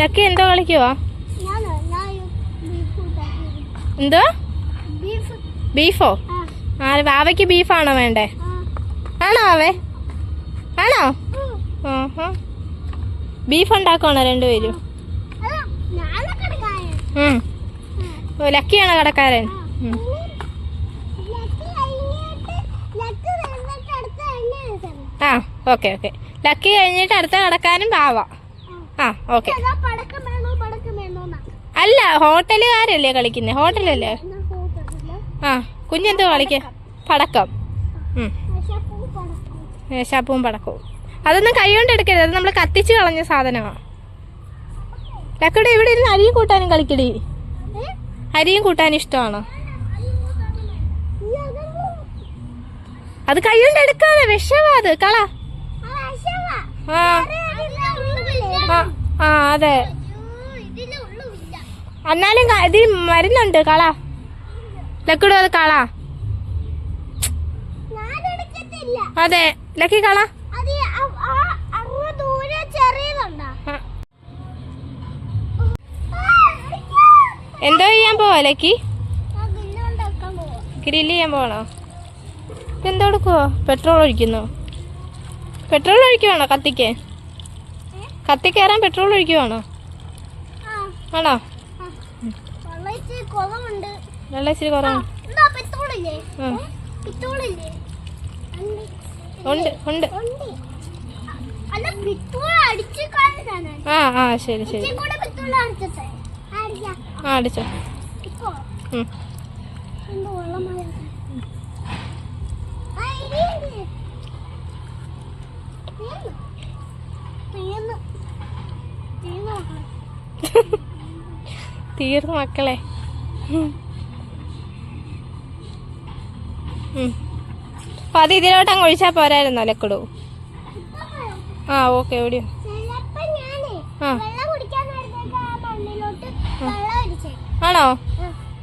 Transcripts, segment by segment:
Lucky എന്തോ കളിക്കുവാ? എന്തോ? Beef? ആ. വാവയ്ക്ക് ബീഫാണോ വേണ്ടേ? ആണോ വാവേ? ആണോ. ആഹാ. ബീഫ് ഉണ്ടാക്കുവാണോ രണ്ടുപേരും. ഓ ലക്കിയാണോ കടക്കാരൻ. ആ. Okay okay. ലക്കി കഴിഞ്ഞിട്ട് അടുത്ത കടക്കാരൻ ബാവ ആ. ഓക്കെ അല്ല ഹോട്ടലുകാരല്ലേ കളിക്കുന്നത് ഹോട്ടലല്ലേ? ആ കുഞ്ഞെന്തോ കളിക്ക? പടക്കം. പടക്കം പടക്കവും. അതൊന്നും കൈകൊണ്ട് എടുക്കരുത്. അത് നമ്മൾ കത്തിച്ച് കളഞ്ഞ സാധനമാണ് ലക്കട ഇവിടെ ഇരുന്ന് അരിയും കൂട്ടാനും കളിക്കടി? അരിയും കൂട്ടാനും ഇഷ്ടമാണ്? അത് കൈകൊണ്ട് എടുക്കാതെ വിഷമാ അത്. കള. ആ. ആ അതെ. എന്നാലും ഇത് മരുന്നുണ്ട് കള. ലക്കിടും അത് കള. അതെ. ലക്കി കള. എന്തോ ചെയ്യാൻ പോവാ ലക്കി? ഗ്രില്ല് ചെയ്യാൻ പോകണോ ഇതെന്തോ എടുക്കുവോ? പെട്രോൾ ഒഴിക്കുന്നു? പെട്രോൾ ഒഴിക്കുവാണോ കത്തിക്ക്? കത്തി കയറാൻ പെട്രോൾ ഒഴിക്കുവാണോ? ആണോ. വെള്ളം ഇച്ചിരി കുറവുണ്ട്. ഉണ്ട്. ഉണ്ട് ആ ആ ശരി ശരി. ആ അടിച്ചോ ഇപ്പോ ഉം. എന്തോ വെള്ളമായ ആ ഇനിയുണ്ട് തീർന്നു തീർന്നു തീർന്നു മക്കളെ. തീർന്നു മക്കളെ. അപ്പൊ അത് ഇതിലോട്ട് അങ്ങ് ഒഴിച്ചാൽ പോരായിരുന്നോ ലക്കുടു ആ ഓക്കെ ഓടിയോ. ആ. ആണോ?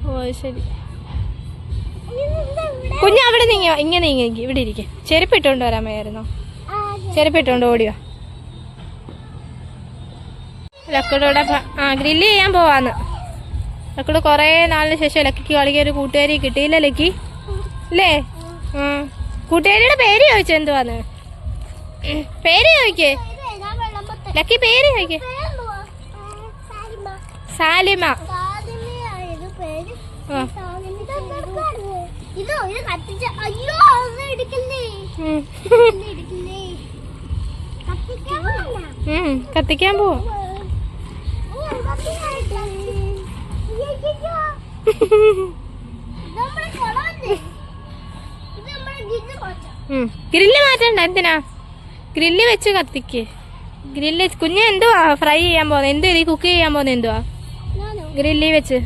ഓ ശരി. കുഞ്ഞ അവിടെ നീങ്ങിയോ. ഇങ്ങനെ നീങ്ങി. ഇവിടെ ഇരിക്കെ. ചെരുപ്പ് ഇട്ടുകൊണ്ട് വരാൻ വയ്യായിരുന്നോ? ചെരുപ്പ് ഇട്ടുകൊണ്ട് ഓടിയോ. ലക്കുടോടെ ആ ഗ്രില്ല് ചെയ്യാൻ പോവാന്ന്. ലക്കട് കുറേ നാളിന് ശേഷം ലക്കിക്ക് കളിക്കാൻ ഒരു കൂട്ടുകാരി കിട്ടിയില്ല ലക്കി അല്ലേ കൂട്ടുകാരിയുടെ പേര് ചോദിച്ചു എന്തുവാന്ന് പേര് ചോദിക്കേ? ലക്കി പേര് ചോദിക്കേ. സാലിമ. കത്തിക്കാൻ പോവാ ഗ്രില്ല് മാറ്റണ്ട എന്തിനാ? ഗ്രില്ല് വെച്ച് കത്തിക്ക്. ഗ്രില്ല് കുഞ്ഞ് എന്തുവാ ഫ്രൈ ചെയ്യാൻ പോകുന്നത് എന്തുവാ ഇത്? കുക്ക് ചെയ്യാൻ പോകുന്നത് എന്തുവാ? ഗ്രില്ലി വെച്ച്.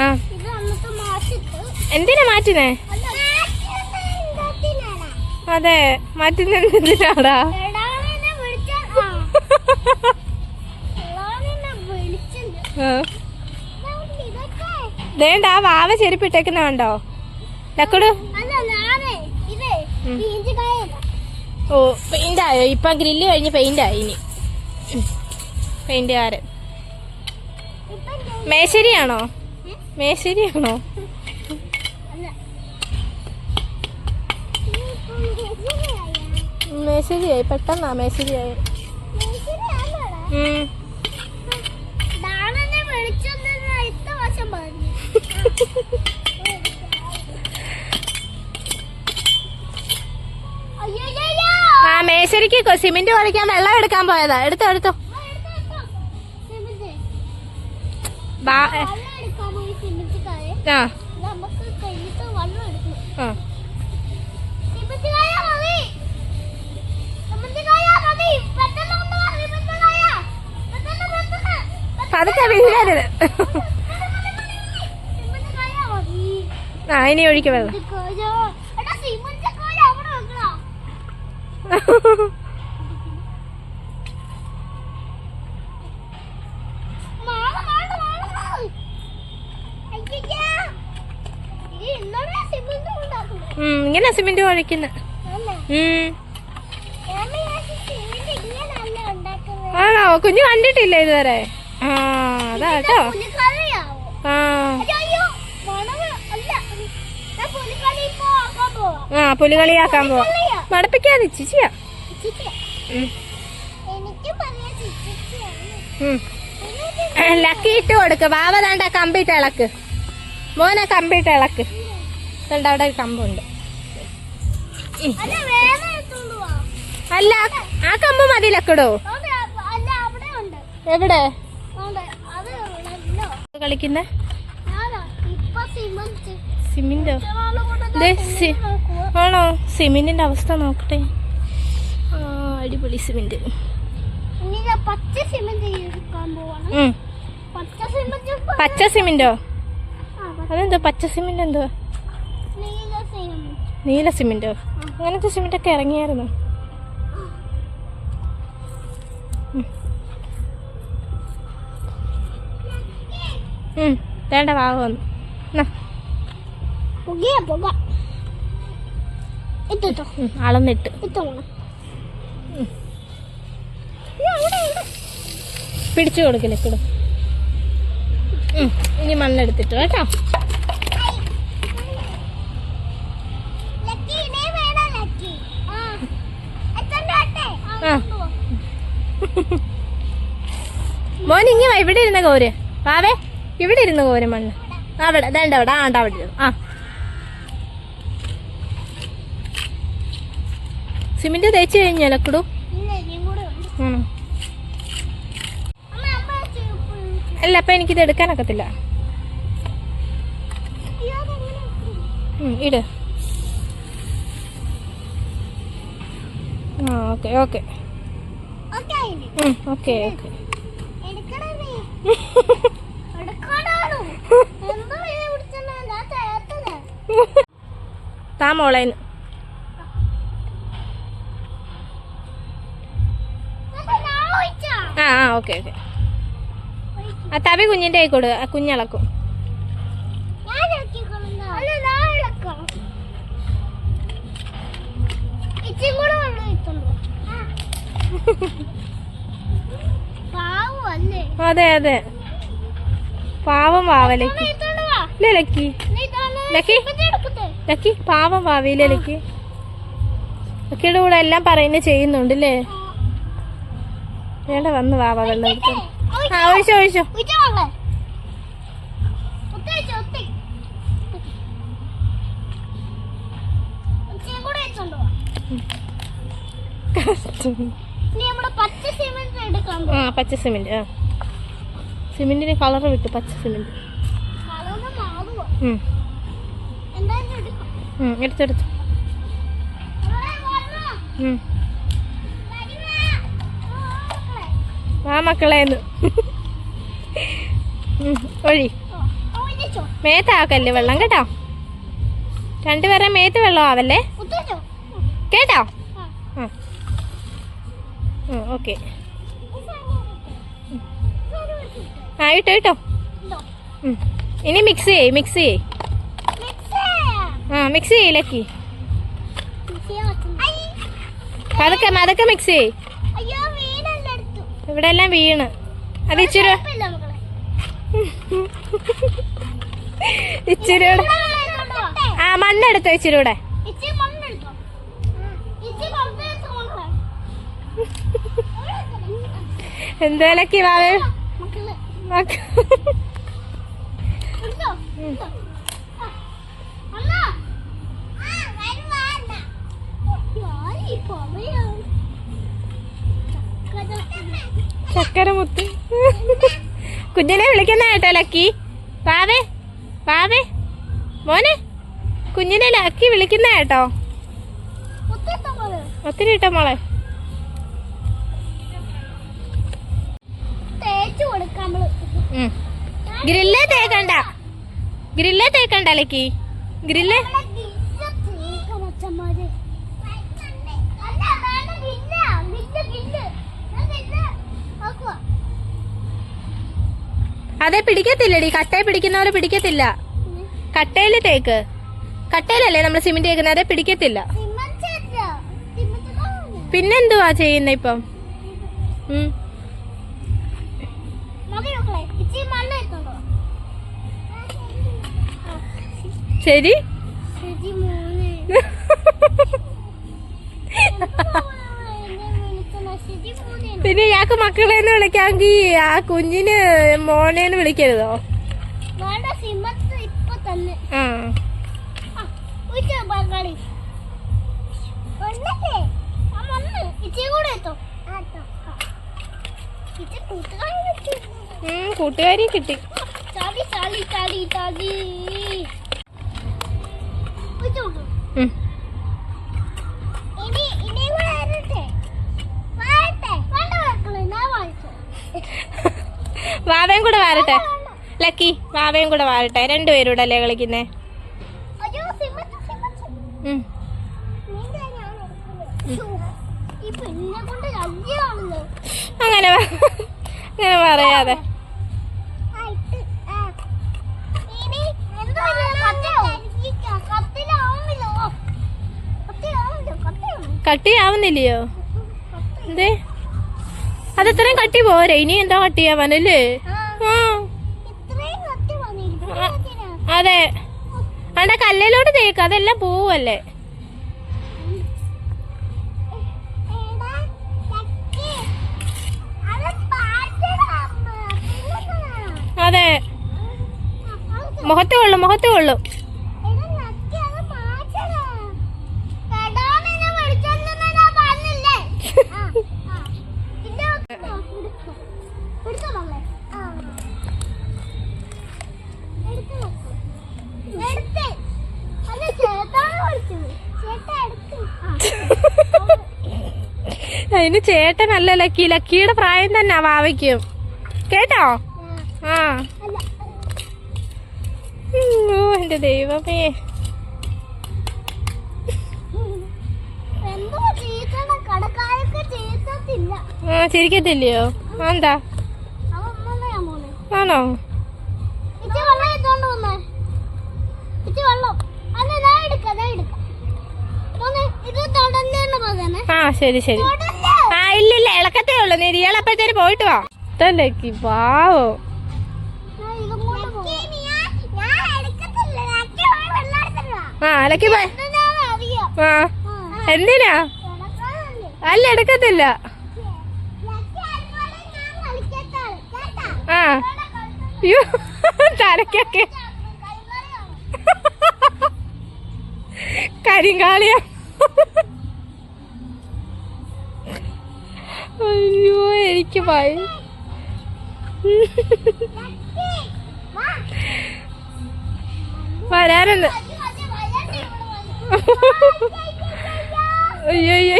ആ. എന്തിനാ മാറ്റുന്നേ? അതെ മാറ്റുന്ന എന്തിനാടാ വിളിച്ചില്ല. ആ. വാവ ചെരുപ്പിട്ടേക്കുന്ന കണ്ടോ ലക്കടു. ഓ പെയിന്റ് ആയോ ഇപ്പൊ ഗ്രില്ല് കഴിഞ്ഞ് പെയിന്റ് ആയി ഇനി പെയിന്റുകാരൻ മേശരിയാണോ മേശരിയാണോ. മേശരിയായി പെട്ടെന്നാ മേശരിയായി? ഉം. ആ മേശരിക്ക് സിമെന്റ് കുഴയ്ക്കാൻ വെള്ളം എടുക്കാൻ പോയതാ എടുത്തോ എടുത്തോ എടുത്തോ. സിമന്റ്. ആ ഇനി ഒഴിക്ക് വെള്ളം. ഇങ്ങനെ സിമെന്റ് ഉണ്ടാക്കുന്നത്. ആണോ? കുഞ്ഞു കണ്ടിട്ടില്ല ഇതുവരെ? ആ അതാ കേട്ടോ. ആ. ആ പുലികളിയാക്കാൻ പോവാ. മടപ്പിക്കാതെ ചിച്ചിയാ. ലക്കിയിട്ട് കൊടുക്ക. ലക്കി ഇട്ട് കൊടുക്ക്. ബാബ ദാണ്ട കമ്പിട്ട് ഇളക്ക്. മോനെ കമ്പിട്ട് ഇളക്ക്. തണ്ട അവിടെ ഒരു കമ്പുണ്ട്. അല്ല ആ കമ്പ് മതി ലക്കടോ. എവിടെ? കളിക്കുന്ന? ഞാനാ ഇപ്പൊ സിമന്റ് സിമിന്റോ ഇത്രനാൾ കൊണ്ട് ദേ, സി- നോക്കുവാ. ആണോ? സിമെന്റിന്റെ അവസ്ഥ നോക്കട്ടെ. അടിപൊളി സിമിന്റ് പച്ച സിമന്റ് അതെന്തോ പച്ച സിമിന്റ് എന്തോ? നീല സിമന്റ്. അങ്ങനത്തെ സിമെന്റ് ഒക്കെ ഇറങ്ങിയായിരുന്നു വേണ്ട വാവ വന്നു. പുകയാ പുക. ഉം, അളന്നിട്ട്. പിടിച്ചു കൊടുക്കില്ല കിടും ഇനി മണ്ണെടുത്തിട്ട് കേട്ടോ. മോൻ ഇങ്ങി ഇവിടെ ഇരുന്ന കോര്. പാവേ ഇവിടെ ഇരുന്ന് കോര് മണ്ണ്. അവിടെ വേണ്ട അവിടെ. ആണ്ട അവിടെ ആ. സിമെന്റ് തേച്ച് കഴിഞ്ഞാൽ ലക്കടു ഇല്ല കൂടെ ഉണ്ട് ഉം. അമ്മ അമ്മ ചെരുപ്പ് അല്ല അപ്പൊ എനിക്കിത് എടുക്കാനൊക്കത്തില്ല. ഇട്. ആ ഓക്കെ ഓക്കെ. ഓക്കെ ഓക്കെ എടുക്കണേ ആ ഓക്കെ ഓക്കെ. ആ തവി കുഞ്ഞിന്റെ കൈ കൊടു. ആ കുഞ്ഞിളക്കും. അല്ല അതെ അതെ. പാവം വാവലക്കി. ലക്കി? ലക്കി? പാവം വാവയില്ലേ ലക്കി? ലക്കിയുടെ കൂടെ എല്ലാം പറയുന്നത് ചെയ്യുന്നുണ്ടല്ലേ വേണ്ട വന്ന് വാ വെള്ളം ഒഴിച്ചോ ഒഴിച്ചോ. ആ പച്ച സിമെന്റ് ആ. സിമെന്റിന് കളർ വിട്ടു പച്ച സിമെന്റ്. എടുത്തെടുത്തു. അവിടെ വരണോ? വാ മക്കളേന്ന്. ഒഴി. മേത്താക്കല്ലേ വെള്ളം കേട്ടോ? രണ്ടുപേരെ മേത്ത് വെള്ളം ആവല്ലേ? കേട്ടോ? ആ. ഓക്കെ. ആ ഇട്ടോ ഇട്ടോ. ഇനി മിക്സ് ചെയ്യ് മിക്സ് ചെയ്യ്. ആ മിക്സ് ചെയ്യില്ലക്കി. പതുക്കെ മതൊക്കെ മിക്സ് ചെയ്യ്. ഇവിടെ എല്ലാം വീണ്. അത് ഇച്ചിരി ഇച്ചിരി. ആ മണ്ണെടുത്തോ ഇച്ചിരി കൂടെ. എന്തോലക്കി വാവേ. അമ്മ. ആ, വരുവാ അണ്ണ. ഞാനീ പൊറയാണ്. ചക്കര. ചക്കര മുത്ത് കുഞ്ഞിനെ വിളിക്കുന്ന കേട്ടോ ലക്കി പാവേ പാവേ മോനെ കുഞ്ഞിനെ ലക്കി വിളിക്കുന്ന കേട്ടോ. ഒത്തിരി ഇട്ടോ മോളെ. ഗ്രില്ലേ തേക്കണ്ട ഗ്രില്ലേ തേക്കണ്ട ലക്കി ഗ്രില്ലേ അതെ പിടിക്കത്തില്ലടി. കട്ടയെ പിടിക്കുന്ന പോലെ പിടിക്കത്തില്ല. കട്ടയിൽ തേക്ക്. കട്ടയിലല്ലേ നമ്മൾ സിമെന്റ് തേക്കുന്നത്? അതെ പിടിക്കത്തില്ല. പിന്നെന്തുവാ ചെയ്യുന്ന ഇപ്പം? ശരി? ശരി മൂന്ന് പിന്നെ ഇയാൾക്ക് മക്കളെ വിളിക്കാമെങ്കിൽ ആ കുഞ്ഞിന് മോനെ വിളിക്കരുതോ? ആ. കൂട്ടുകാരി കിട്ടി. ചാടി ചാടി ചാടി ചാടി ഉച്ച കൊണ്ടു ഉം. ഇനി ഇനി കൂടെ വരട്ടെ വരട്ടെ വേണ്ട മക്കളെ ഞാൻ വായിച്ചു വാവയും കൂടെ വാരട്ടെ. ലക്കി വാവയും കൂടെ വാരട്ടെ. രണ്ടുപേരും കൂടെ അല്ലേ കളിക്കുന്നേ? അങ്ങനെ അങ്ങനെ പറയാതെ. കട്ടിയാവുന്നില്ലയോ. എന്തേ? അതത്രയും കട്ടി പോരെ. ഇനി എന്താ കട്ടിയാവാനല്ലേ ആ. അതെ. അവിടെ കല്ലിലോട്ട് തേക്ക്. അതെല്ലാം പോവല്ലേ. അത് മുഖത്തേ ഉള്ളു മുഖത്തേ കൊള്ളും അതിന് ചേട്ടനല്ല ലക്കി? ലക്കിയുടെ പ്രായം തന്നെ വാവയ്ക്കും. കേട്ടോ? ആ. എന്റെ ദൈവമേ. ആ ചിരിക്കത്തില്ലയോ? എന്താ? ആണോ? ആ ശരി ശരി. ഇല്ലില്ല ഇളക്കത്തേ ഉള്ളു. നീ ഇയാളപ്പഴത്തേന് പോയിട്ട് വാ. ലക്കി പാവോ. ആ അലക്കി പോയ. ആ. എന്തിനാ? അല്ല എടുക്കത്തില്ല. ആ. അയ്യോ തലക്കൊക്കെ കരിങ്കാളിയ. അയ്യോ എനിക്ക് ഭയ വരാനെന്ന് അയ്യോ അയ്യോ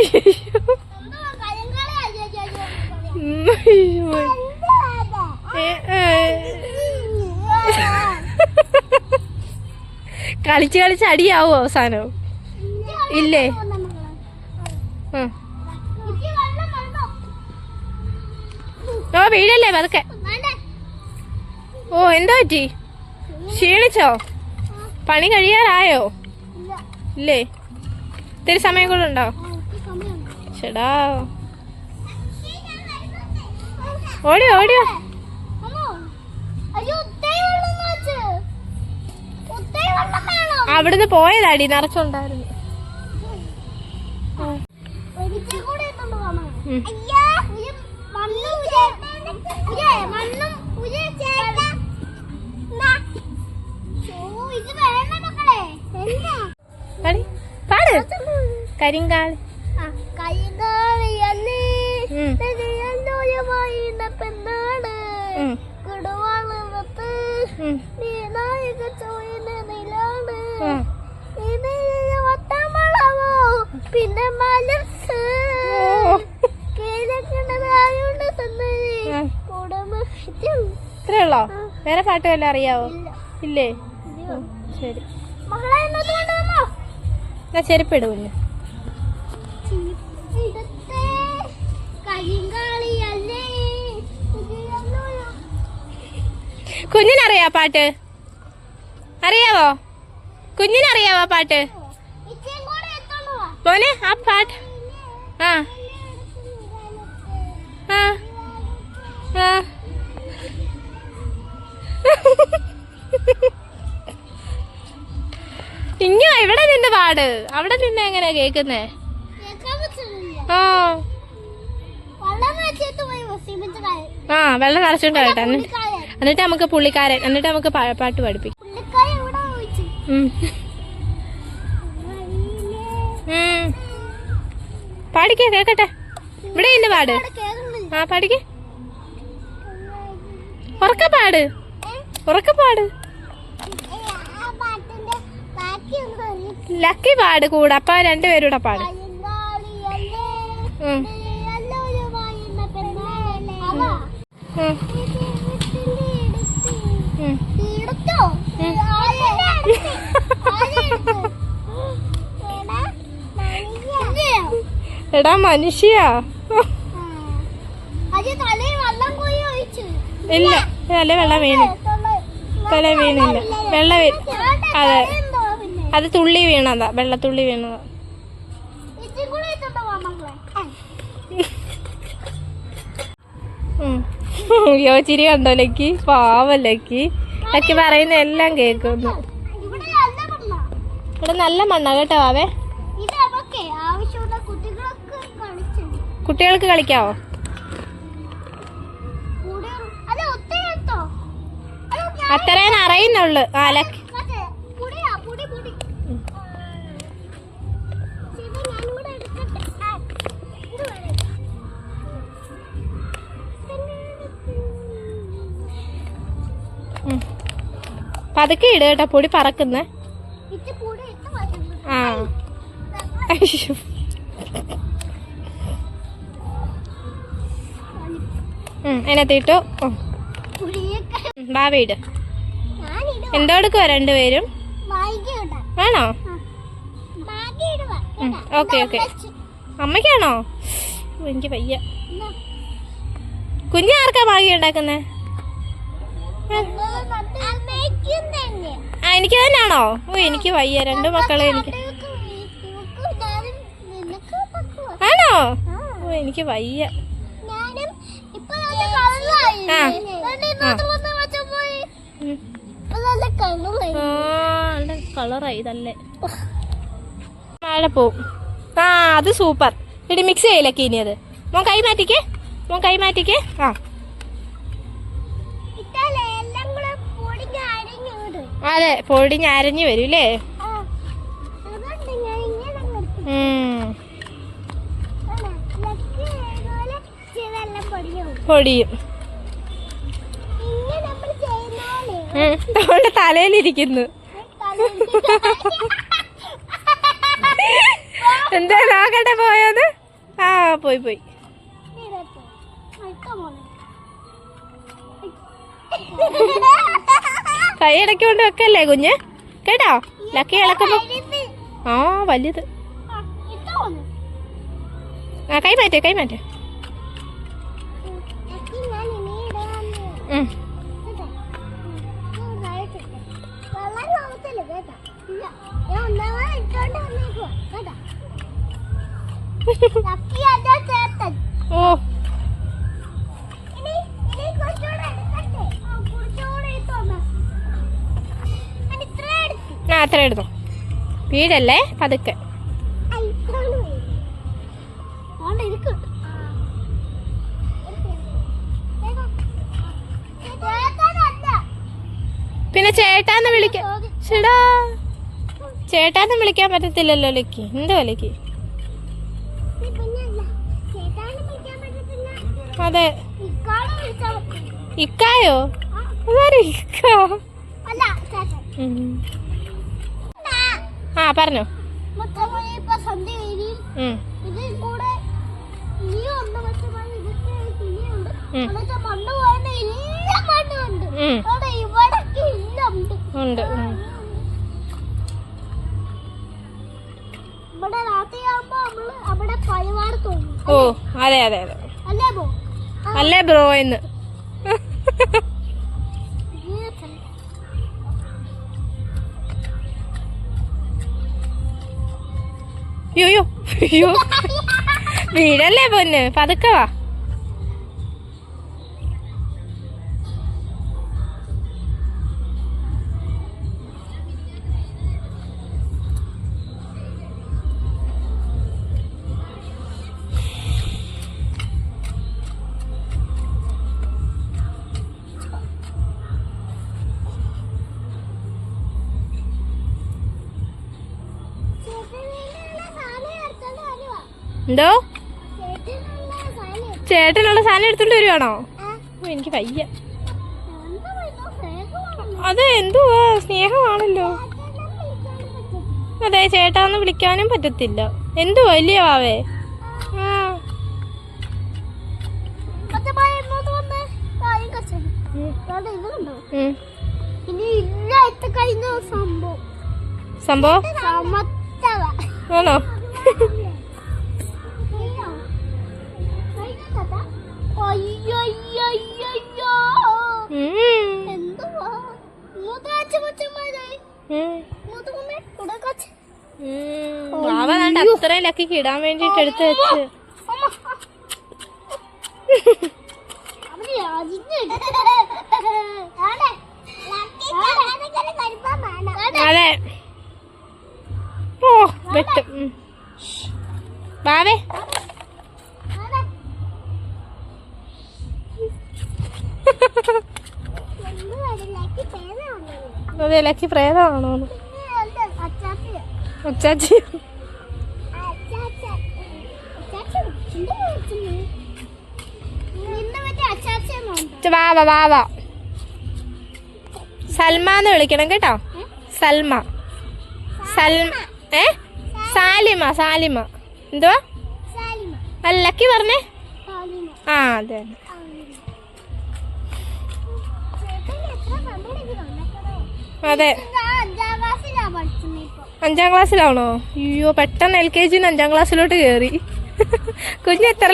അയ്യോ. കളിച്ച് കളിച്ച് അടിയാവോ അവസാനം ഇല്ലേ? ഉം. ഓ വീഴല്ലേ പതുക്കെ? ഓ എന്താ പറ്റി? ക്ഷീണിച്ചോ? പണി കഴിയാറായോ? ഇല്ലേ? ഇത്തിരി സമയം കൂടെ ഉണ്ടോ? ചേടാ. ഓടിയോ ഓടിയോ. അവിടുന്ന് പോയതാടി നിറച്ചുണ്ടായിരുന്നു. പാടി. കരിങ്കാളി. പെണ്ണാണ്. കുടുവാളത്ത് നിലാണ്. ഇത് വട്ടമളവോ, പിന്നെ മലസ് ഓ. കേരളത്തിനതായോണ്ട് സുന്ദരി ഉം. കുടുംബം ഇത്രേ ഉള്ളോ വേറെ പാട്ട് വല്ലതും അറിയാവോ? ഇല്ല. ശരി. എന്നാ കരിങ്കാളിയല്ലേ? ഇതിലൊന്നൊരു കുഞ്ഞിനറിയാ പാട്ട്? അറിയാവോ? കുഞ്ഞിനറിയാവോ പാട്ട്. മോനെ ആ പാട്ട്. ആ. ആ. ആ. പാട്? അവിടെ നിന്ന് എങ്ങനെയാ കേക്കുന്നേ? ആ. ആ വെള്ളം നിറച്ചോണ്ട് എന്നിട്ട് നമുക്ക് പുള്ളിക്കാരൻ എന്നിട്ട് നമുക്ക് പാട്ട് പഠിപ്പിക്കും. പാടിക്കേ കേക്കട്ടെ ഇവിടെ ഇന്ന് പാട്. ആ പാടിക്കേ. ഉറക്ക പാട്. ഉറക്ക പാട് ആ പാട്ടിന്റെ ബാക്കി ഒന്ന് അറിയില്ല ലക്കി പാട് കൂടെ അപ്പൊ രണ്ടുപേരും കൂടെ പാട്. എടാ മനുഷ്യ ഇല്ല നല്ല വെള്ളം വീണ്. തല വീണില്ല. വെള്ള വീ അതെ. അത് തുള്ളി വീണതാ. വെള്ളത്തുള്ളി വീണതാ. അയ്യോ ചിരി കണ്ടോ ലക്കി? പാവം ലക്കി. പറയുന്ന എല്ലാം കേൾക്കുന്നു. ഇവിടെ നല്ല മണ്ണ കേട്ടോ ആവേ കുട്ടികൾക്ക് കളിക്കാവോ? ഇത് അറിയുന്നുള്ളു ഉം. പതുക്കെ ഇട് കേട്ടോ പൊടി പറക്കുന്ന. ആ. അയ്യോ. ഉം, അതിനകത്ത് ഇട്ടു എടുക്കുക രണ്ടുപേരും. ആണോ? Okay okay. അമ്മയ്ക്കാണോ? എനിക്ക് പയ്യ കുഞ്ഞു ആർക്കാ മാഗി ഉണ്ടാക്കുന്നേ. ആ എനിക്ക് തന്നെയാണോ ഓ എനിക്ക് വയ്യ. രണ്ട് മക്കളെ എനിക്ക്. ആണോ? ഓ എനിക്ക് വയ്യ. ആ. ആ കളറായി ഇതല്ലേ. മഴ പോവും. ആ അത് സൂപ്പർ ഇടി മിക്സ് ചെയ്യലൊക്കെ ഇനി അത്? മോൻ കൈ മാറ്റിക്കേ. മോൻ കൈ മാറ്റിക്കേ. ആ. അതെ പൊടിഞ്ഞ് അരഞ്ഞു വരും അല്ലേ ആ അവളുടെ തലയിലിരിക്കുന്നു. എന്താ നോക്കട്ടെ പോയത്? ആ പോയി പോയി. കൈ ഇടയ്ക്ക് കൊണ്ട് വെക്കല്ലേ കുഞ്ഞ്? കേട്ടോ? ലക്കി ഇളക്കുമ്പോ ആ വലുത് ആ കൈ മാറ്റേ കൈ മാറ്റേ. ഉം. ഓ. ആ അത്ര എടുത്തോ. വീടല്ലേ? പതുക്കെ. പിന്നെ ചേട്ടാന്ന് വിളിക്കാം ചേടാ ചേട്ടാന്ന് വിളിക്കാൻ പറ്റത്തില്ലല്ലോ ലക്കി. എന്തോ ലക്കി? ഈ കുഞ്ഞല്ല. ചേട്ടാനെ വിളിക്കാൻ പറ്റത്തില്ല. അതെ. ഇക്കായോ ആ, ഇക്ക പറഞ്ഞോ ഉണ്ട് ഇപ്പൊ ഓ അതെ അതെ അതെ. അല്ലേ ബ്രോ എന്ന്. അയ്യോ യോ വീടല്ലേ പൊന്ന്? പതുക്കെ എന്തോ? ചേട്ടനുള്ള സാധനം. എടുത്തോണ്ട് വരുവാണോ? എനിക്ക് വയ്യ. അത് എന്തുവാ? സ്നേഹമാണല്ലോ. അതെ ചേട്ടാന്ന് വിളിക്കാനും പറ്റത്തില്ല. എന്തുവാ ഇല്ലയോ വാവേ? സംഭവം. അച്ഛന്മാരെ വാവ ദാണ്ട് അത്രയും ലക്കിക്ക് ഇടാൻ വേണ്ടിട്ട് എടുത്ത് വെച്ച്. അതെ. ഓ വെട്ടും. ഉം. ലക്കി പ്രേതമാണോ അച്ചാച്ച വാവ വാവ സൽമ എന്ന് വിളിക്കണം കേട്ടോ. സൽമ. സൽമ ഏ? സാലിമ സാലിമ. എന്തുവാ? അല്ല ലക്കി പറഞ്ഞേ? ആ അതെ. അതെ. അഞ്ചാം ക്ലാസ്സിലാണോ? അയ്യോ പെട്ടെന്ന് എൽ കെ ജിന്ന് അഞ്ചാം ക്ലാസ്സിലോട്ട് കയറി കുഞ്ഞ് എത്ര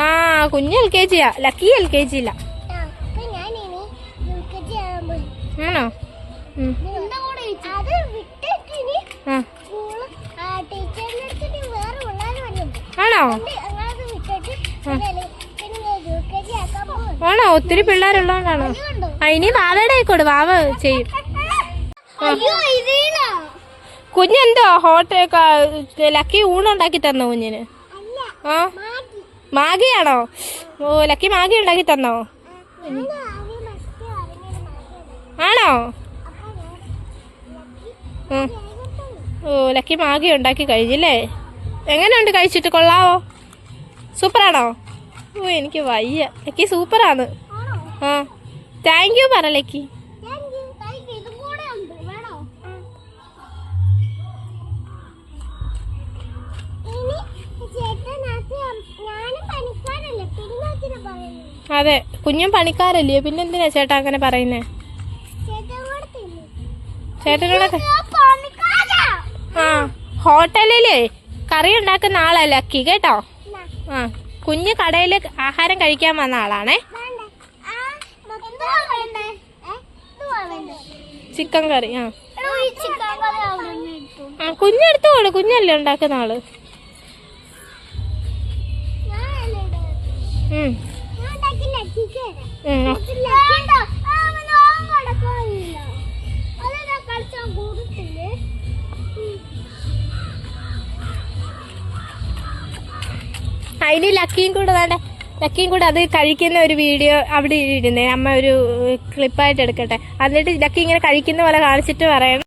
ആ കുഞ്ഞ് എൽ കെ ജിയാ ലക്കി എൽ കെ ആ യുകെജി ആണോ? ആ. ആണോ? ആണോ? ഒത്തിരി പിള്ളേരുള്ളതുകൊണ്ടാണോ കണ്ടോ ആ ഇനി വാവയുടെ ആയിക്കോട് വാവ ചെയ്യും. കുഞ്ഞെന്തോ ഹോട്ടൽ ലക്കി ഊണുണ്ടാക്കി തന്നോ കുഞ്ഞിന്? ആ? മാഗി. മാഗിയാണോ? ഓ ലക്കി മാഗി ഉണ്ടാക്കി തന്നോ? ആണോ? ഓ ലക്കി മാഗി ഉണ്ടാക്കി കഴിഞ്ഞില്ലേ? എങ്ങനെയുണ്ട് കഴിച്ചിട്ട്? കൊള്ളാവോ? സൂപ്പറാണോ? ഓ എനിക്ക് വയ്യ. ലക്കി സൂപ്പറാണ്. ആ. താങ്ക് യു പറലേക്ക് അതെ കുഞ്ഞും പണിക്കാരല്ലേ? പിന്നെ എന്തിനാ ചേട്ടാ അങ്ങനെ പറയുന്നേ? ചേട്ടനോട് ആ ഹോട്ടലിൽ കറി ഉണ്ടാക്കുന്ന ആളല്ലേ അക്കി കേട്ടോ? ആ കുഞ്ഞ് കടയിൽ ആഹാരം കഴിക്കാൻ വന്ന ആളാണേ വേണ്ട ആ എന്തുവാ വേണ്ടേ ഏ എന്തുവാ വേണ്ടേ ചിക്കൻ കറി ആ. ആ കുഞ്ഞെടുത്തോളൂ കുഞ്ഞല്ലേ ഉണ്ടാക്കുന്ന ആൾ. അതിന് ലക്കിയും കൂടെ വേണ്ട? ലക്കിയും കൂടെ അത് കഴിക്കുന്ന ഒരു വീഡിയോ അവിടെ ഇരുന്നേ അമ്മ ഒരു ക്ലിപ്പായിട്ട് എടുക്കട്ടെ. എന്നിട്ട് ലക്കി ഇങ്ങനെ കഴിക്കുന്ന പോലെ കാണിച്ചിട്ട് പറയണം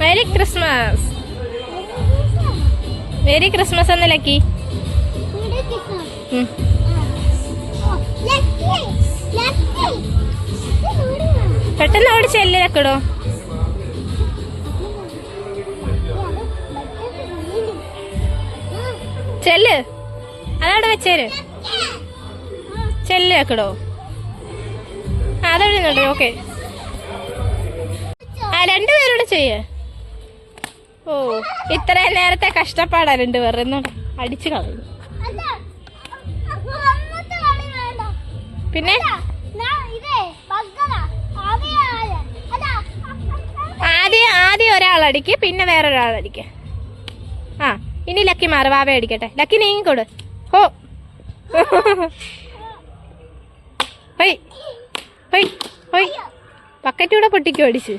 മേരി ക്രിസ്മസ് മെരി ക്രിസ്മസ് എന്നല്ലേ. പെട്ടെന്ന് അവിടെ ചെല്ലിലക്കടോ ചെല്ല്. അതവിടെ വെച്ചേര്. ചെല്ലിലക്കടോ അതവിടെ നിന്നോട്ടെ ഓക്കെ. ആ രണ്ടുപേരോട് ചെയ്യേ. ഓ ഇത്രയും നേരത്തെ കഷ്ടപ്പാടാ രണ്ടുപേർ എന്നോട് അടിച്ചു കളയും പിന്നെ? ആദ്യം ആദ്യം ഒരാളടിക്ക് പിന്നെ വേറൊരാളടിക്ക് ആ ഇനി ലക്കി മാറി വാവ അടിക്കട്ടെ. ലക്കി നീങ്ങിക്കൊടു ഓ ഹൊയ്. ഹൊയ് ഹൊയ്. പക്കറ്റൂടെ പൊട്ടിക്കും അടിച്ച്.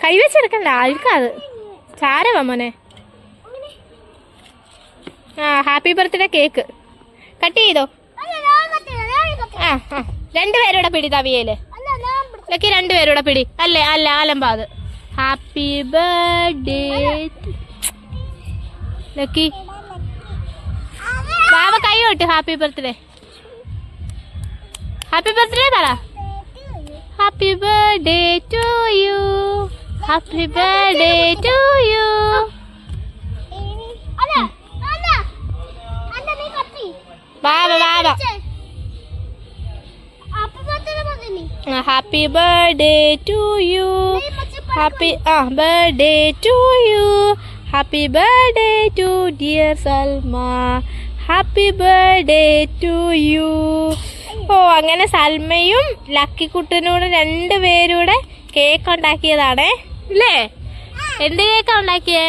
കൈവച്ചെടുക്കണ്ട അത്. ചാരവാ മോനെ. Happy birthday cake. കട്ട് ചെയ്തോ? ആ രണ്ടുപേരുടെ പിടി തവിയൽ. ലക്കി രണ്ടുപേരുടെ പിടി. അല്ലേ അല്ല ആലമ്പാത്. Happy birthday. ലക്കി. ബാബ കൈ കൊട്ട് ഹാപ്പി ബർത്ത്ഡേ. ഹാപ്പി ബർത്ത്ഡേ പറ. Happy birthday to you. Happy birthday to you. പത്തിന് മതി happy birthday to you happy ah birthday to you happy birthday to dear Salma happy birthday to you ഓ അങ്ങനെ സൽമയും ലക്കിക്കുട്ടനോട് രണ്ടുപേരൂടെ cake ഉണ്ടാക്കിയതാണേ. ഇല്ലേ എന്ത് കേക്കാ ഉണ്ടാക്കിയേ?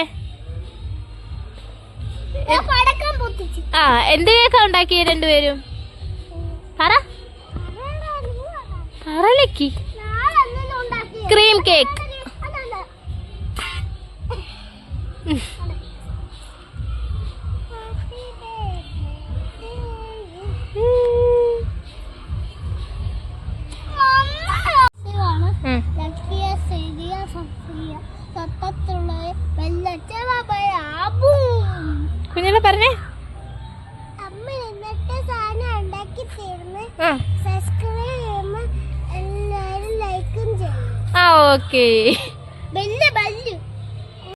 ആ എന്ത് കേക്കാ ഉണ്ടാക്കിയ രണ്ടുപേരും? പറ. പറ ലക്കി ഞാനല്ലല്ലോ ഉണ്ടാക്കിയത്. ക്രീം കേക്ക് കുഞ്ഞിനെ Happy ആ. ഓക്കേ